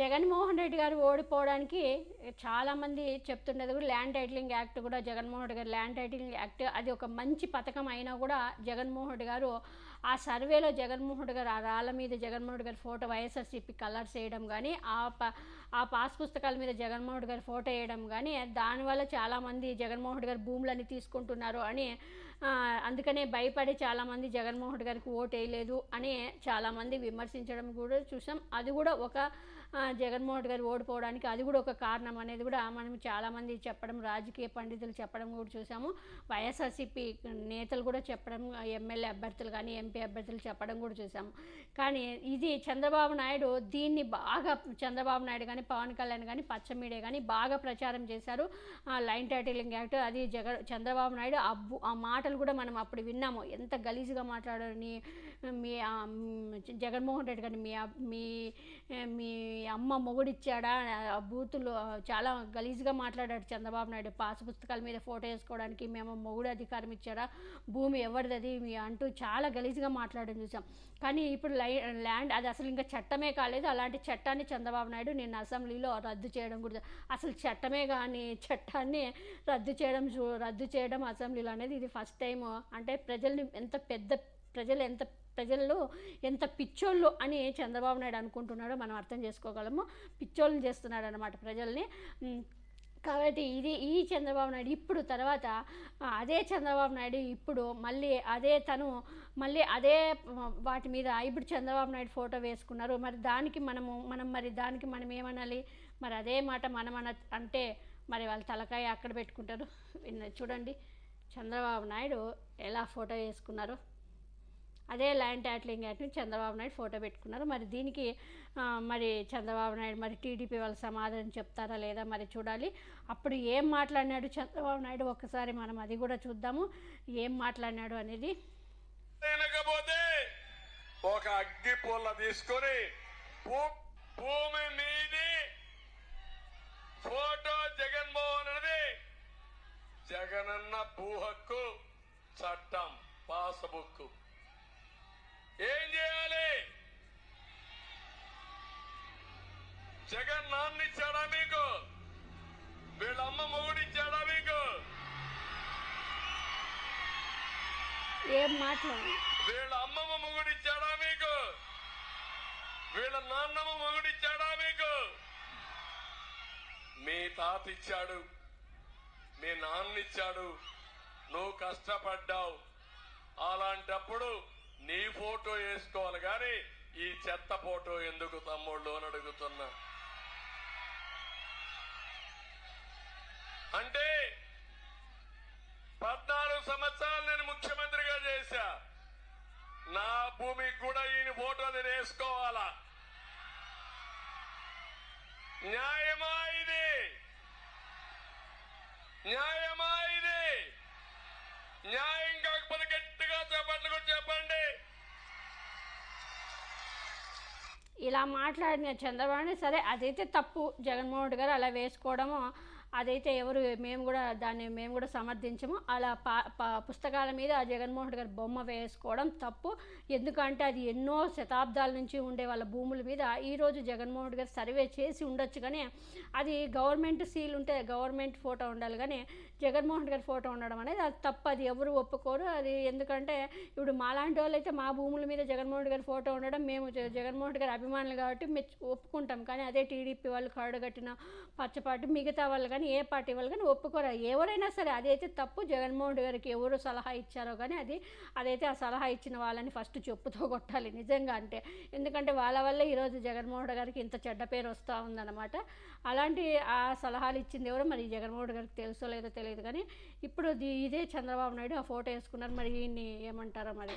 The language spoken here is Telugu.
జగన్మోహన్ రెడ్డి గారు ఓడిపోవడానికి చాలామంది చెప్తుండేది కూడా ల్యాండ్ టైటిలింగ్ యాక్ట్ కూడా జగన్మోహన్ రెడ్డి గారు ల్యాండ్ టైటిలింగ్ యాక్ట్ అది ఒక మంచి పథకం అయినా కూడా జగన్మోహన్ రెడ్డి గారు ఆ సర్వేలో జగన్మోహన్ రెడ్డి గారు ఆ రాళ్ళ మీద జగన్మోహన్ రెడ్డి గారి ఫోటో వైఎస్ఆర్సీపీ కలర్స్ వేయడం కానీ ఆ ఆ పాస్ పుస్తకాల మీద జగన్మోహన్ రెడ్డి గారి ఫోటో వేయడం కానీ దానివల్ల చాలామంది జగన్మోహన్ రెడ్డి గారు భూములన్నీ తీసుకుంటున్నారు అని అందుకనే భయపడి చాలామంది జగన్మోహన్ రెడ్డి గారికి ఓటు వేయలేదు అని చాలామంది విమర్శించడం కూడా చూసాం. అది కూడా ఒక జగన్మోహన్ గారు ఓడిపోవడానికి అది కూడా ఒక కారణం అనేది కూడా మనం చాలామంది చెప్పడం రాజకీయ పండితులు చెప్పడం కూడా చూసాము. వైఎస్ఆర్సీపీ నేతలు కూడా చెప్పడం ఎమ్మెల్యే అభ్యర్థులు కానీ ఎంపీ అభ్యర్థులు చెప్పడం కూడా చూసాము. కానీ ఇది చంద్రబాబు నాయుడు దీన్ని బాగా చంద్రబాబు నాయుడు కానీ పవన్ కళ్యాణ్ కానీ పచ్చ మీడియా కానీ బాగా ప్రచారం చేశారు. లైన్ టైటిలింగ్ యాక్ట్ అది జగ చంద్రబాబు నాయుడు అబ్బు ఆ మాటలు కూడా మనం అప్పుడు విన్నాము. ఎంత గలీజ్గా మాట్లాడారని మీ జగన్మోహన్ రెడ్డి గారిని మీ మీ మీ అమ్మ మొగుడిచ్చాడా? బూతులు చాలా గలీజ్గా మాట్లాడాడు చంద్రబాబు నాయుడు. పాస్ పుస్తకాల మీద ఫోటో వేసుకోవడానికి మేము మొగుడు అధికారం ఇచ్చాడా? భూమి ఎవరిది మీ అంటూ చాలా గలీజ్గా మాట్లాడడం చూసాం. కానీ ఇప్పుడు లై ల్యాండ్ అది అసలు ఇంకా చట్టమే కాలేదు. అలాంటి చట్టాన్ని చంద్రబాబు నాయుడు నిన్న అసెంబ్లీలో రద్దు చేయడం కూడా అసలు చట్టమే కానీ చట్టాన్ని రద్దు చేయడం చూ- రద్దు చేయడం అసెంబ్లీలో అనేది ఇది ఫస్ట్ టైం అంటే ప్రజల్ని ఎంత పెద్ద ప్రజలు ఎంత ప్రజల్లో ఎంత పిచ్చోళ్ళు అని చంద్రబాబు నాయుడు అనుకుంటున్నాడో మనం అర్థం చేసుకోగలము. పిచ్చోళ్ళు చేస్తున్నాడు అనమాట ప్రజల్ని కాబట్టి ఇది ఈ చంద్రబాబు నాయుడు ఇప్పుడు తర్వాత అదే చంద్రబాబు నాయుడు ఇప్పుడు మళ్ళీ అదే తను మళ్ళీ అదే వాటి మీద ఇప్పుడు చంద్రబాబు నాయుడు ఫోటో వేసుకున్నారు. మరి దానికి మనము మనం మరి దానికి మనం ఏమనాలి? మరి అదే మాట మనం అన అంటే మరి వాళ్ళ తలకాయ అక్కడ పెట్టుకుంటారు. చూడండి. చంద్రబాబు నాయుడు ఎలా ఫోటో వేసుకున్నారు. అదే ల్యాండ్ ట్యాట్లింగ్ యాక్ట్ని చంద్రబాబు నాయుడు ఫోటో పెట్టుకున్నారు. మరి దీనికి మరి చంద్రబాబు నాయుడు మరి టీడీపీ వాళ్ళు సమాధానం చెప్తారా లేదా మరి చూడాలి. అప్పుడు ఏం మాట్లాడినాడు చంద్రబాబు నాయుడు? ఒక్కసారి మనం అది కూడా చూద్దాము. ఏం మాట్లాడినాడు అనేది. తినకపోతే ఒక అగ్గి పుల్ల తీసుకొని భూమి మీది ఫోటో జగన్మోహన్ రెడ్డి జగనన్న భూ హక్కు చట్టం పాస్బుక్ ఏం చేయాలి? జగన్ నాన్న ఇచ్చాడా మీకు? వీళ్ళ అమ్మ మొగుడిచ్చాడా మీకు? ఏం మాట్లాడు వీళ్ళ అమ్మమ్మ మొగుడిచ్చాడా మీకు? వీళ్ళ నాన్నమ్మ మొగుడిచ్చాడా మీకు? మీ తాత ఇచ్చాడు మీ నాన్న ఇచ్చాడు నువ్వు కష్టపడ్డావు. అలాంటప్పుడు నీ ఫోటో వేసుకోవాలి కానీ ఈ చెత్త ఫోటో ఎందుకు తమ్ముళ్ళు అని అడుగుతున్నా. అంటే పద్నాలుగు సంవత్సరాలు నేను ముఖ్యమంత్రిగా చేశా. నా భూమికి కూడా ఈయన ఫోటో నేను వేసుకోవాలా? న్యాయమా ఇది న్యాయమా ఇది న్యాయం కాకపోతే గట్టిగా చెప్పండి కూడా చెప్పండి ఇలా మాట్లాడిన చంద్రబాబు సరే అదైతే తప్పు జగన్మోహన్ రెడ్డి గారు అలా వేసుకోవడము అదైతే ఎవరు మేము కూడా దాన్ని మేము కూడా సమర్థించము. అలా పా పా- పుస్తకాల మీద ఆ జగన్మోహన్ గారి బొమ్మ వేసుకోవడం తప్పు. ఎందుకంటే అది ఎన్నో శతాబ్దాల నుంచి ఉండే వాళ్ళ భూముల మీద ఈరోజు జగన్మోహన్ గారు సర్వే చేసి ఉండొచ్చు కానీ అది గవర్నమెంట్ సీల్ ఉంటే గవర్నమెంట్ ఫోటో ఉండాలి కానీ జగన్మోహన్ గారి ఫోటో ఉండడం అనేది అది తప్పు. అది ఎవరు ఒప్పుకోరు. అది ఎందుకంటే ఇప్పుడు మాలాంటి వాళ్ళు అయితే మా భూముల మీద జగన్మోహన్ గారి ఫోటో ఉండడం మేము జగన్మోహన్ గారి అభిమానులు కాబట్టి మెచ్చు ఒప్పుకుంటాం. కానీ అదే టీడీపీ వాళ్ళు కరడుగట్టిన పచ్చపాటి మిగతా వాళ్ళు కానీ ఏ పార్టీ వాళ్ళు కానీ ఒప్పుకోరు. ఎవరైనా సరే అదైతే తప్పు. జగన్మోహన్ రెడ్డి గారికి ఎవరు సలహా ఇచ్చారో కానీ అది అదైతే ఆ సలహా ఇచ్చిన వాళ్ళని ఫస్ట్ చెప్పుతో కొట్టాలి నిజంగా అంటే. ఎందుకంటే వాళ్ళ వల్లే ఈరోజు జగన్మోహన్ రెడ్డి గారికి ఇంత చెడ్డ పేరు వస్తూ ఉందన్నమాట. అలాంటి ఆ సలహాలు ఇచ్చింది ఎవరో? మరి జగన్మోహన్ రెడ్డి గారికి తెలుసో లేదో తెలియదు కానీ ఇప్పుడు ఇదే చంద్రబాబు నాయుడు ఆ ఫోటో వేసుకున్నారు. మరి ఈయన్ని ఏమంటారో మరి?